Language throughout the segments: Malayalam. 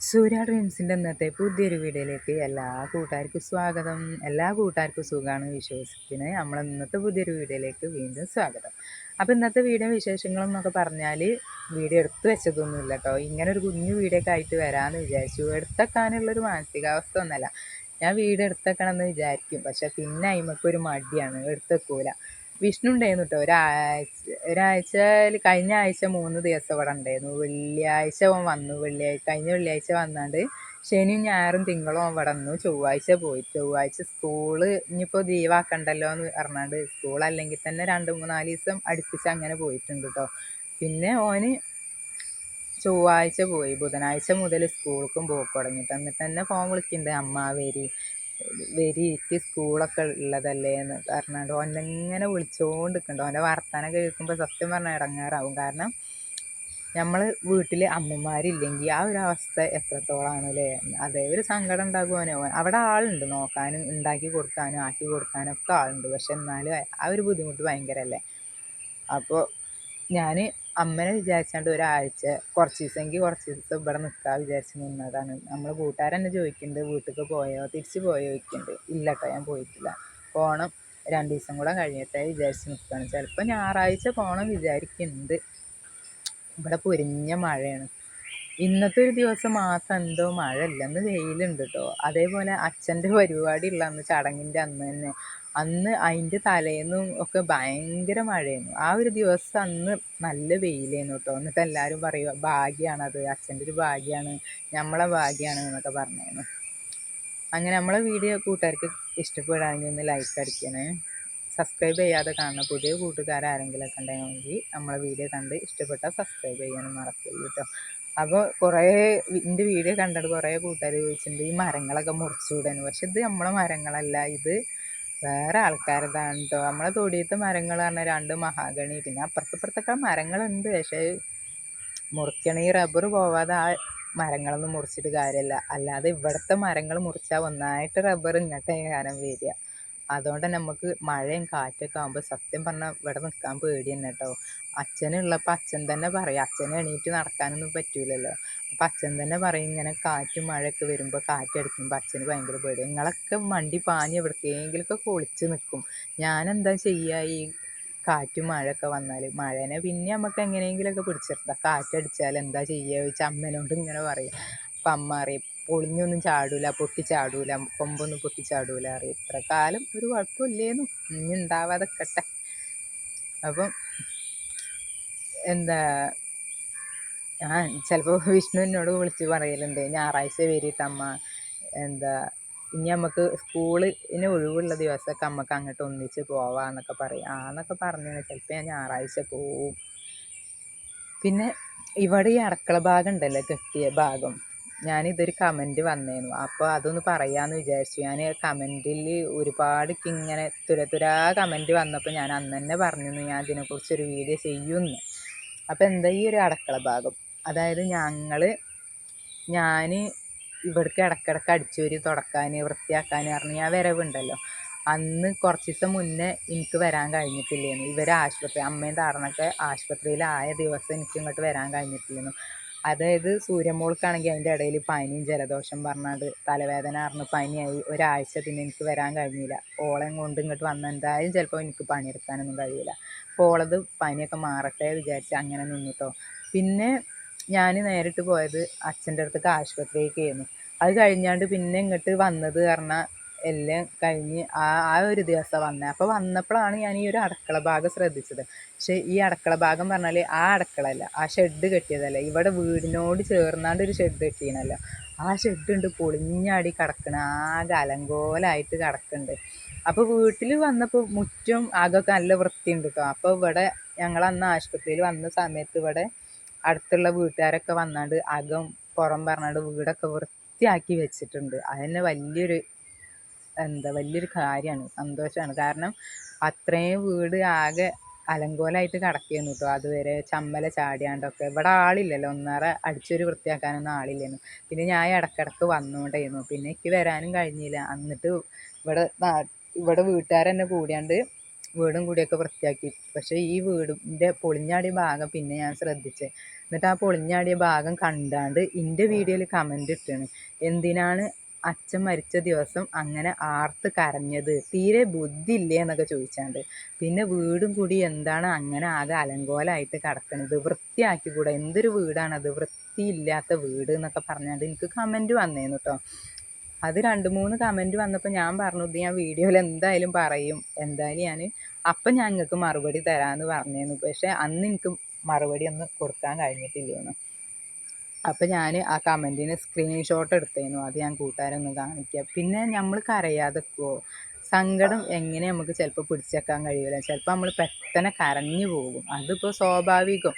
സൂര്യ ഡ്രീംസിന്റെ ഇന്നത്തെ പുതിയൊരു വീഡിയോയിലേക്ക് എല്ലാ കൂട്ടുകാർക്കും സ്വാഗതം. എല്ലാ കൂട്ടുകാർക്കും സുഖമാണ് വിശ്വസിക്കുന്നത് നമ്മൾ ഇന്നത്തെ പുതിയൊരു വീഡിയോയിലേക്ക് വീണ്ടും സ്വാഗതം. അപ്പോൾ ഇന്നത്തെ വീഡിയോ വിശേഷങ്ങൾ എന്നൊക്കെ പറഞ്ഞാൽ വീഡിയോ എടുത്ത് വെച്ചതൊന്നുമില്ല കേട്ടോ. ഇങ്ങനെ ഒരു കുഞ്ഞു വീഡിയോ ഒക്കെ ആയിട്ട് വരാമെന്ന് വിചാരിച്ചു. എടുത്തേക്കാനുള്ളൊരു മാനസികാവസ്ഥ ഒന്നല്ല. ഞാൻ വീഡിയോ എടുത്തേക്കണമെന്ന് വിചാരിക്കും. പക്ഷേ പിന്നെ അയിമക്കൊരു മടിയാണ്. എടുത്തേക്കൂല. വിഷ്ണു ഉണ്ടായിരുന്നു കേട്ടോ ഒരാഴ്ച ഒരാഴ്ച കഴിഞ്ഞ ആഴ്ച മൂന്ന് ദിവസം ഇവിടെ ഉണ്ടായിരുന്നു. വെള്ളിയാഴ്ച അവൻ വന്നു. വെള്ളിയാഴ്ച കഴിഞ്ഞ വെള്ളിയാഴ്ച വന്നാണ്ട് ശനിയും ഞായറും തിങ്കളും അവൻ ഇവിടെ വന്നു ചൊവ്വാഴ്ച പോയി. ചൊവ്വാഴ്ച സ്കൂൾ ഇനിയിപ്പോൾ ലീവാക്കണ്ടല്ലോ എന്ന് പറഞ്ഞാണ്ട് സ്കൂൾ അല്ലെങ്കിൽ തന്നെ രണ്ട് മൂന്നാൽ ദിവസം അടുപ്പിച്ച് അങ്ങനെ പോയിട്ടുണ്ട് കേട്ടോ പിന്നെ ഓന് ചൊവ്വാഴ്ച പോയി. ബുധനാഴ്ച മുതൽ സ്കൂൾക്കും പോക്ക് തുടങ്ങിയിട്ട് എന്നിട്ട് തന്നെ ഫോൺ വിളിക്കുന്നുണ്ട്. അമ്മാവേരി വരി വരി എനിക്ക് സ്കൂളൊക്കെ ഉള്ളതല്ലേ എന്ന് പറഞ്ഞാണ്ട് ഓനെങ്ങനെ വിളിച്ചുകൊണ്ട് നിൽക്കുന്നുണ്ട് ഓന്റെ വർത്തമാനം കേൾക്കുമ്പോൾ സത്യം പറഞ്ഞാൽ ഇടങ്ങാറാവും. കാരണം നമ്മൾ വീട്ടിൽ അമ്മമാരില്ലെങ്കിൽ ആ ഒരു അവസ്ഥ എത്രത്തോളമാണ് അല്ലേ അതേ ഒരു സങ്കടം ഉണ്ടാകുവാനോ. അവിടെ ആളുണ്ട് നോക്കാനും ഉണ്ടാക്കി കൊടുക്കാനും ആക്കി കൊടുക്കാനും ഒക്കെ ആളുണ്ട്. പക്ഷെ എന്നാലും ആ ഒരു ബുദ്ധിമുട്ട് ഭയങ്കരമല്ലേ അപ്പോൾ ഞാൻ അമ്മനെ വിചാരിച്ചാണ്ട് ഒരാഴ്ച കുറച്ച് ദിവസമെങ്കിൽ കുറച്ച് ദിവസം ഇവിടെ നിൽക്കാൻ വിചാരിച്ച് നിന്നതാണ്. നമ്മൾ കൂട്ടുകാരെന്നെ ചോദിക്കുന്നുണ്ട് വീട്ടിലേക്ക് പോയോ തിരിച്ച് പോയോ ചോദിക്കുന്നുണ്ട് ഇല്ല കേട്ടോ ഞാൻ പോയിട്ടില്ല. പോകണം രണ്ട് ദിവസം കൂടെ കഴിയട്ടെ വിചാരിച്ച് നിൽക്കുകയാണ് ചിലപ്പോൾ ഞായറാഴ്ച പോകണം വിചാരിക്കുന്നുണ്ട് ഇവിടെ പൊരിഞ്ഞ മഴയാണ്. ഇന്നത്തെ ഒരു ദിവസം മാത്രം എന്തോ മഴ ഇല്ല വെയിലുണ്ട് കേട്ടോ അതേപോലെ അച്ഛന്റെ പരിപാടി ഉള്ള അന്ന് ചടങ്ങിന്റെ അന്ന് തന്നെ. അന്ന് അതിന്റെ തലേന്നും ഒക്കെ ഭയങ്കര മഴയായിരുന്നു. ആ ഒരു ദിവസം അന്ന് നല്ല വെയിലായിരുന്നു കേട്ടോ. എന്നിട്ട് എല്ലാവരും പറയുക ഭാഗ്യമാണത് അച്ഛന്റെ ഒരു ഭാഗ്യമാണ് നമ്മളെ ഭാഗ്യമാണ് എന്നൊക്കെ പറഞ്ഞായിരുന്നു അങ്ങനെ നമ്മളെ വീഡിയോ കൂട്ടുകാർക്ക് ഇഷ്ടപ്പെടുകയാണെങ്കിൽ ഒന്ന് ലൈക്ക് അടിക്കണേ. സബ്സ്ക്രൈബ് ചെയ്യാതെ കാണുന്ന പുതിയ കൂട്ടുകാരാരെങ്കിലൊക്കെ ഉണ്ടെങ്കിൽ നമ്മളെ വീഡിയോ കണ്ട് ഇഷ്ടപ്പെട്ടാൽ സബ്സ്ക്രൈബ് ചെയ്യാനും മറക്കരുത് കേട്ടോ. അപ്പോൾ കുറേ എന്റെ വീഡിയോ കണ്ടിട്ട് കുറേ കൂട്ടുകാർ ചോദിച്ചിട്ടുണ്ട് ഈ മരങ്ങളൊക്കെ മുറിച്ചുവിടാൻ പക്ഷെ ഇത് നമ്മളെ മരങ്ങളല്ല ഇത് വേറെ ആൾക്കാരതാണ് കേട്ടോ നമ്മളെ തൊടിയത്തെ മരങ്ങൾ പറഞ്ഞാൽ രണ്ട് മഹാഗണി പിന്നെ അപ്പുറത്തപ്പുറത്തൊക്കെ മരങ്ങളുണ്ട്. പക്ഷേ മുറിക്കണ ഈ റബ്ബർ പോവാതെ ആ മരങ്ങളൊന്നും മുറിച്ചിട്ട് കാര്യമില്ല അല്ലാതെ ഇവിടുത്തെ മരങ്ങൾ മുറിച്ചാൽ ഒന്നായിട്ട് റബ്ബർ ഇങ്ങോട്ടേ കാരം വരിക. അതുകൊണ്ട് തന്നെ നമുക്ക് മഴയും കാറ്റൊക്കെ ആകുമ്പോൾ സത്യം പറഞ്ഞാൽ ഇവിടെ നിൽക്കാൻ പേടി തന്നെ കേട്ടോ അച്ഛനുള്ളപ്പോൾ അച്ഛൻ തന്നെ പറയും അച്ഛന് എണീറ്റ് നടക്കാനൊന്നും പറ്റൂലല്ലോ. അപ്പം അച്ഛൻ തന്നെ പറയും ഇങ്ങനെ കാറ്റും മഴയൊക്കെ വരുമ്പോൾ കാറ്റടിക്കുമ്പോൾ അച്ഛന് ഭയങ്കര പേടി നിങ്ങളൊക്കെ വണ്ടി പാഞ്ഞ് എവിടേക്കെങ്കിലുമൊക്കെ കുളിച്ച് നിൽക്കും ഞാനെന്താ ചെയ്യുക ഈ കാറ്റും മഴയൊക്കെ വന്നാൽ മഴേനെ പിന്നെ നമുക്ക് എങ്ങനെയെങ്കിലുമൊക്കെ പിടിച്ചിരുത്താം കാറ്റടിച്ചാൽ എന്താ ചെയ്യുക ചോദിച്ചാൽ അമ്മേനോട് ഇങ്ങനെ പറയും. അപ്പം അമ്മ അറിയും പൊളിഞ്ഞൊന്നും ചാടൂല പൊട്ടിച്ചാടൂല കൊമ്പൊന്നും പൊട്ടിച്ചാടൂല അറിയും. ഇത്ര കാലം ഒരു കുഴപ്പമില്ലേന്നു. ഇനി ഉണ്ടാവാതെക്കട്ടെ. അപ്പം എന്താ ഞാൻ ചിലപ്പോൾ വിഷ്ണു എന്നോട് വിളിച്ച് പറയലുണ്ട്. ഞായറാഴ്ച വരിയിട്ടമ്മ എന്താ ഇനി നമുക്ക് സ്കൂളിന് ഒഴിവുള്ള ദിവസമൊക്കെ നമുക്ക് അങ്ങോട്ട് ഒന്നിച്ച് പോവാന്നൊക്കെ പറയും. ആന്നൊക്കെ പറഞ്ഞു ചിലപ്പോൾ ഞാൻ ഞായറാഴ്ച പോവും. പിന്നെ ഇവിടെ ഈ അടുക്കള ഭാഗം ഉണ്ടല്ലോ കെട്ടിയ ഭാഗം. ഞാനിതൊരു കമന്റ് വന്നേനു. അപ്പോൾ അതൊന്ന് പറയാമെന്ന് വിചാരിച്ചു. ഞാൻ കമന്റിൽ ഒരുപാട് ഇങ്ങനെ തുരതുരാ കമന്റ് വന്നപ്പോൾ ഞാൻ അന്ന് തന്നെ പറഞ്ഞു ഞാൻ ഇതിനെക്കുറിച്ചൊരു വീഡിയോ ചെയ്യുമെന്ന് അപ്പോൾ എന്താ ഈ ഒരു അടക്കള ഭാഗം? അതായത് ഞങ്ങൾ ഞാൻ ഇവിടേക്ക് ഇടക്കിടക്ക് അടിച്ചുവാരി തുടക്കാൻ വൃത്തിയാക്കാൻ പറഞ്ഞ് ഞാൻ വരവുണ്ടല്ലോ. അന്ന് കുറച്ച് ദിവസം മുന്നേ എനിക്ക് വരാൻ കഴിഞ്ഞിട്ടില്ലായിരുന്നു ഇവർ ആശുപത്രി അമ്മയും താറനൊക്കെ ആശുപത്രിയിലായ ദിവസം എനിക്ക് ഇങ്ങോട്ട് വരാൻ കഴിഞ്ഞിട്ടില്ലായിരുന്നു അതായത് സൂര്യമോൾക്കാണെങ്കിൽ അതിന്റെ ഇടയിൽ പനിയും ജലദോഷം പറഞ്ഞാണ്ട് തലവേദന അറിഞ്ഞ് പനിയായി ഒരാഴ്ച പിന്നെ എനിക്ക് വരാൻ കഴിഞ്ഞില്ല. ഓളം കൊണ്ട് ഇങ്ങോട്ട് വന്ന എന്തായാലും ചിലപ്പോൾ എനിക്ക് പണിയെടുക്കാനൊന്നും കഴിയില്ല. അപ്പോൾ ഓളത് പനിയൊക്കെ മാറട്ടെ വിചാരിച്ച് അങ്ങനെ നിന്നിട്ടോ. പിന്നെ ഞാൻ നേരിട്ട് പോയത് അച്ഛന്റെ അടുത്തേക്ക് ആശുപത്രിയിലേക്ക് ആയിരുന്നു അത് കഴിഞ്ഞാണ്ട് പിന്നെ ഇങ്ങോട്ട് വന്നത് പറഞ്ഞാൽ എല്ലാം കഴിഞ്ഞ് ആ ആ ഒരു ദിവസം വന്നത് അപ്പോൾ വന്നപ്പോഴാണ് ഞാൻ ഈ ഒരു അടുക്കള ഭാഗം ശ്രദ്ധിച്ചത്. പക്ഷേ ഈ അടുക്കള ഭാഗം പറഞ്ഞാൽ ആ അടുക്കളയല്ല ആ ഷെഡ് കെട്ടിയതല്ല. ഇവിടെ വീടിനോട് ചേർന്നാണ്ട് ഒരു ഷെഡ് കെട്ടിയണല്ലോ ആ ഷെഡ് ഉണ്ട് പൊളിഞ്ഞാടി കിടക്കണ. ആകെ അലങ്കോലായിട്ട് കിടക്കുന്നുണ്ട് അപ്പോൾ വീട്ടിൽ വന്നപ്പോൾ മുറ്റും ആകൊക്കെ നല്ല വൃത്തിയുണ്ട് കേട്ടോ അപ്പോൾ ഇവിടെ ഞങ്ങൾ അന്ന് ആശുപത്രിയിൽ വന്ന സമയത്ത് ഇവിടെ അടുത്തുള്ള വീട്ടുകാരൊക്കെ വന്നാണ്ട് അകം പുറം പറഞ്ഞാണ്ട് വീടൊക്കെ വൃത്തിയാക്കി വെച്ചിട്ടുണ്ട്. അതന്നെ വലിയൊരു എന്താ വലിയൊരു കാര്യമാണ്. സന്തോഷമാണ്. കാരണം അത്രയും വീട് ആകെ അലങ്കോലമായിട്ട് കിടക്കുകയായിരുന്നു കേട്ടോ അതുവരെ ചമ്മല ചാടിയാണ്ടൊക്കെ. ഇവിടെ ആളില്ലല്ലോ. ഒന്നറ അടിച്ചൊരു വൃത്തിയാക്കാനൊന്നും ആളില്ലായിരുന്നു പിന്നെ ഞാൻ ഇടക്കിടക്ക് വന്നുകൊണ്ടായിരുന്നു പിന്നെ എനിക്ക് വരാനും കഴിഞ്ഞില്ല. എന്നിട്ട് ഇവിടെ ഇവിടെ വീട്ടുകാർ തന്നെ കൂടിയാണ്ട് വീടും കൂടിയൊക്കെ വൃത്തിയാക്കി. പക്ഷേ ഈ വീടിന്റെ പൊളിഞ്ഞാടിയ ഭാഗം പിന്നെ ഞാൻ ശ്രദ്ധിച്ചത് എന്നിട്ട് ആ പൊളിഞ്ഞാടിയ ഭാഗം കണ്ടാണ്ട് എന്റെ വീഡിയോയിൽ കമന്റ് ഇട്ടാണ്. എന്തിനാണ് അച്ഛൻ മരിച്ച ദിവസം അങ്ങനെ ആർത്ത് കരഞ്ഞത്. തീരെ ബുദ്ധി ഇല്ലേ എന്നൊക്കെ ചോദിച്ചാണ്ട്. പിന്നെ വീടും കൂടി എന്താണ് അങ്ങനെ ആകെ അലങ്കോലമായിട്ട് കിടക്കണത്. വൃത്തിയാക്കി കൂടെ. എന്തൊരു വീടാണത്? വൃത്തിയില്ലാത്ത വീട് എന്നൊക്കെ പറഞ്ഞാണ്ട് എനിക്ക് കമന്റ് വന്നേന്നു കേട്ടോ അത് രണ്ട് മൂന്ന് കമന്റ് വന്നപ്പോൾ ഞാൻ പറഞ്ഞു ഞാൻ വീഡിയോയിൽ എന്തായാലും പറയും. എന്തായാലും ഞാൻ അപ്പം ഞാൻ നിങ്ങൾക്ക് മറുപടി തരാമെന്ന് പറഞ്ഞേന്നു. പക്ഷേ അന്ന് എനിക്ക് മറുപടി ഒന്നും കൊടുക്കാൻ കഴിഞ്ഞിട്ടില്ലേന്നു. അപ്പം ഞാൻ ആ കമന്റിന് സ്ക്രീൻഷോട്ട് എടുത്തേനു. അത് ഞാൻ കൂട്ടുകാരൊന്ന് കാണിക്കാം. പിന്നെ നമ്മൾ കരയാതെ സങ്കടം എങ്ങനെ നമുക്ക് ചിലപ്പോൾ പിടിച്ചേക്കാൻ കഴിയില്ല ചിലപ്പോൾ നമ്മൾ പെട്ടെന്ന് കരഞ്ഞു പോകും. അതിപ്പോൾ സ്വാഭാവികം.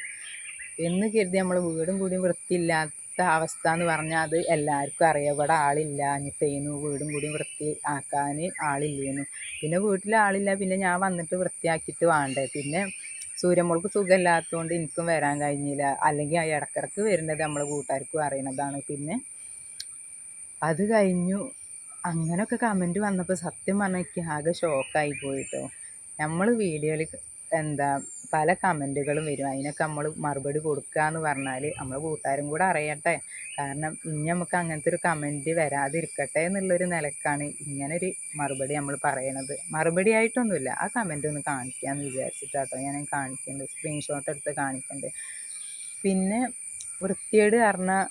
എന്ന് കരുതി നമ്മൾ വീടും കൂടിയും വൃത്തിയില്ലാത്ത അവസ്ഥ എന്ന് പറഞ്ഞാൽ അത് എല്ലാവർക്കും അറിയാം. ഇവിടെ ആളില്ല. അനിത്തേനു വീടും കൂടിയും വൃത്തി ആക്കാൻ ആളില്ലേനു. പിന്നെ വീട്ടിൽ ആളില്ല. പിന്നെ ഞാൻ വന്നിട്ട് വൃത്തിയാക്കിയിട്ട് വേണ്ടേ? പിന്നെ സൂര്യമോൾക്ക് സുഖമില്ലാത്തതുകൊണ്ട് എനിക്കും വരാൻ കഴിഞ്ഞില്ല. അല്ലെങ്കിൽ ആ ഇടക്കിടക്ക് വരുന്നത് നമ്മൾ കൂട്ടുകാർക്കും അറിയണതാണ്. പിന്നെ അത് കഴിഞ്ഞു. അങ്ങനെയൊക്കെ കമന്റ് വന്നപ്പോൾ സത്യം പറഞ്ഞാൽ എനിക്ക് ആകെ ഷോക്കായി പോയിട്ടോ നമ്മൾ വീഡിയോയിൽ എന്താ പല കമന്റുകളും വരും. അതിനൊക്കെ നമ്മൾ മറുപടി കൊടുക്കുക എന്ന് പറഞ്ഞാൽ നമ്മൾ കൂട്ടുകാരും കൂടെ അറിയട്ടെ. കാരണം ഇനി നമുക്ക് അങ്ങനത്തെ ഒരു കമന്റ് വരാതിരിക്കട്ടെ എന്നുള്ളൊരു നിലക്കാണ് ഇങ്ങനൊരു മറുപടി നമ്മൾ പറയണത്. മറുപടി ആയിട്ടൊന്നുമില്ല. ആ കമന്റ് ഒന്ന് കാണിക്കാമെന്ന് വിചാരിച്ചിട്ടാട്ടോ ഞാൻ കാണിക്കുന്നുണ്ട് സ്ക്രീൻഷോട്ട് എടുത്ത് കാണിക്കുന്നുണ്ട് പിന്നെ വൃത്തികേട് പറഞ്ഞാൽ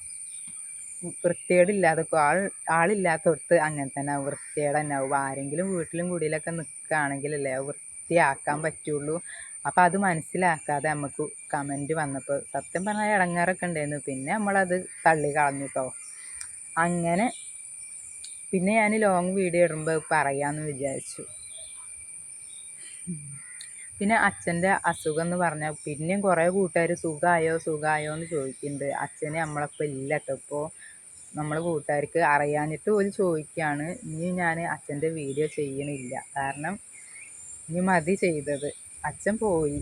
വൃത്തികേടില്ലാതെ ആൾ ആളില്ലാത്തടത്ത് അങ്ങനെ തന്നെ വൃത്തികേട് തന്നെ ആവും. ആരെങ്കിലും വീട്ടിലും കുടിയിലൊക്കെ നിൽക്കുകയാണെങ്കിലല്ലേ വൃത്തിയാക്കാൻ പറ്റുള്ളൂ. അപ്പോൾ അത് മനസ്സിലാക്കാതെ നമുക്ക് കമന്റ് വന്നപ്പോൾ സത്യം പറഞ്ഞാൽ ഇടങ്ങാറൊക്കെ ഉണ്ടായിരുന്നു പിന്നെ നമ്മളത് തള്ളി കളഞ്ഞു കേട്ടോ അങ്ങനെ പിന്നെ ഞാൻ ലോങ് വീഡിയോ ഇടുമ്പോൾ പറയാമെന്ന് വിചാരിച്ചു. പിന്നെ അച്ഛന്റെ അസുഖം എന്ന് പറഞ്ഞാൽ പിന്നെയും കുറേ കൂട്ടുകാർ സുഖമായോ സുഖമായോ എന്ന് ചോദിക്കുന്നുണ്ട് അച്ഛനെ നമ്മളപ്പോൾ ഇല്ല കേട്ടോ ഇപ്പോൾ നമ്മൾ കൂട്ടുകാർക്ക് അറിയാഞ്ഞിട്ട് പോലും ചോദിക്കുകയാണ് ഇനി ഞാൻ അച്ഛന്റെ വീഡിയോ ചെയ്യണില്ല. കാരണം ഇനി മതി ചെയ്തത്. അച്ഛൻ പോയി.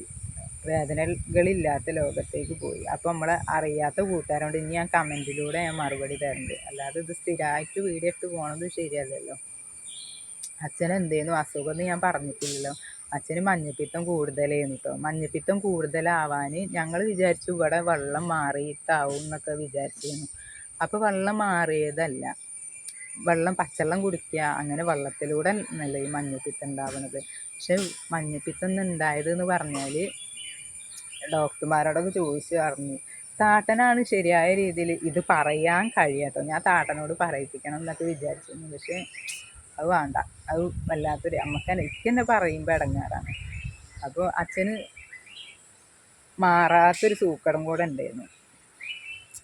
വേദനകളില്ലാത്ത ലോകത്തേക്ക് പോയി. അപ്പോൾ നമ്മളെ അറിയാത്ത കൂട്ടുകാരോട് ഇനി ഞാൻ കമന്റിലൂടെ ഞാൻ മറുപടി തരുന്നുണ്ട് അല്ലാതെ ഇത് സ്ഥിരമായിട്ട് വീഡിയോ ഇട്ട് ശരിയല്ലല്ലോ. അച്ഛൻ എന്തേന്നു? അസുഖം ഞാൻ പറഞ്ഞിട്ടില്ലല്ലോ. അച്ഛന് മഞ്ഞപ്പിത്തം കൂടുതലായിരുന്നു കേട്ടോ മഞ്ഞപ്പിത്തം കൂടുതലാവാൻ ഞങ്ങൾ വിചാരിച്ചു ഇവിടെ വെള്ളം മാറിയിട്ടാവും എന്നൊക്കെ വിചാരിച്ചിരുന്നു അപ്പോൾ വെള്ളം മാറിയതല്ല. വെള്ളം പച്ചവെള്ളം കുടിക്കുക അങ്ങനെ വെള്ളത്തിലൂടെ അല്ല ഈ മഞ്ഞപ്പിത്തം ഉണ്ടാവുന്നത്. പക്ഷെ മഞ്ഞപ്പിത്തം ഉണ്ടായത് എന്ന് പറഞ്ഞാൽ ഡോക്ടർമാരോടൊക്കെ ചോദിച്ചു പറഞ്ഞു താട്ടനാണ് ശരിയായ രീതിയിൽ ഇത് പറയാൻ കഴിയാട്ടോ. ഞാൻ താട്ടനോട് പറയിപ്പിക്കണം എന്നൊക്കെ വിചാരിച്ചിരുന്നു. പക്ഷേ അത് വേണ്ട. അത് വല്ലാത്തൊരു അമ്മയ്ക്ക് എനിക്ക് തന്നെ പറയുമ്പോൾ ഇടങ്ങാറാണ്. അപ്പോൾ അച്ഛന് മാറാത്തൊരു സൂക്കടം കൂടെ ഉണ്ടായിരുന്നു.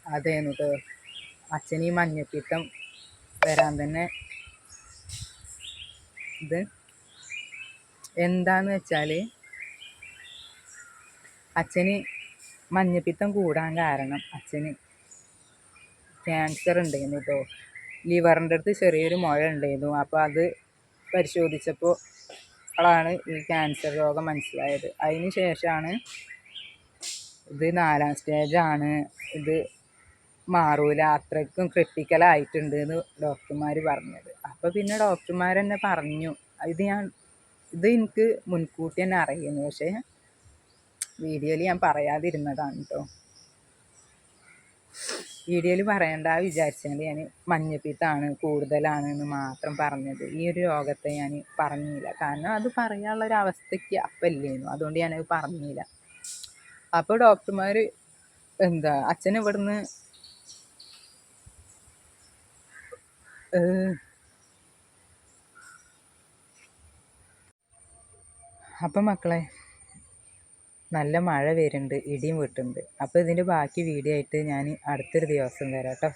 അതേന്നു കേട്ടോ അച്ഛൻ ഈ മഞ്ഞപ്പിത്തം വരാൻ തന്നെ ഇത് എന്താന്ന് വെച്ചാൽ അച്ഛന് മഞ്ഞപ്പിത്തം കൂടാൻ കാരണം അച്ഛന് ക്യാൻസർ ഉണ്ടായിരുന്നു കേട്ടോ. ലിവറിന്റെ അടുത്ത് ചെറിയൊരു മുഴ ഉണ്ടായിരുന്നു. അപ്പോൾ അത് പരിശോധിച്ചപ്പോൾ അപ്പോഴാണ് ഈ ക്യാൻസർ രോഗം മനസ്സിലായത്. അതിന് ശേഷമാണ് ഇത് നാലാം സ്റ്റേജാണ് ഇത് മാറൂല. അത്രയ്ക്കും ക്രിട്ടിക്കലായിട്ടുണ്ട് എന്ന് ഡോക്ടർമാർ പറഞ്ഞത്. അപ്പോൾ പിന്നെ ഡോക്ടർമാർ തന്നെ പറഞ്ഞു. ഇത് ഞാൻ ഇത് എനിക്ക് മുൻകൂട്ടി തന്നെ അറിയുന്നു. പക്ഷേ വീഡിയോയിൽ ഞാൻ പറയാതിരുന്നതാണ് കേട്ടോ വീഡിയോയിൽ പറയണ്ട വിചാരിച്ചാൽ ഞാൻ മഞ്ഞപ്പിത്താണ് കൂടുതലാണ് എന്ന് മാത്രം പറഞ്ഞത്. ഈ ഒരു രോഗത്തെ ഞാൻ പറഞ്ഞില്ല. കാരണം അത് പറയാനുള്ള ഒരു അവസ്ഥയ്ക്ക് അപ്പം ഇല്ലായിരുന്നു അതുകൊണ്ട് ഞാനത് പറഞ്ഞില്ല. അപ്പോൾ ഡോക്ടർമാർ എന്താ അച്ഛൻ ഇവിടുന്ന് അപ്പം മക്കളെ നല്ല മഴ വരുന്നുണ്ട് ഇടിയും വെട്ടുന്നുണ്ട്. അപ്പോൾ ഇതിന്റെ ബാക്കി വീഡിയോ ആയിട്ട് ഞാൻ അടുത്തൊരു ദിവസം വരാം കേട്ടോ.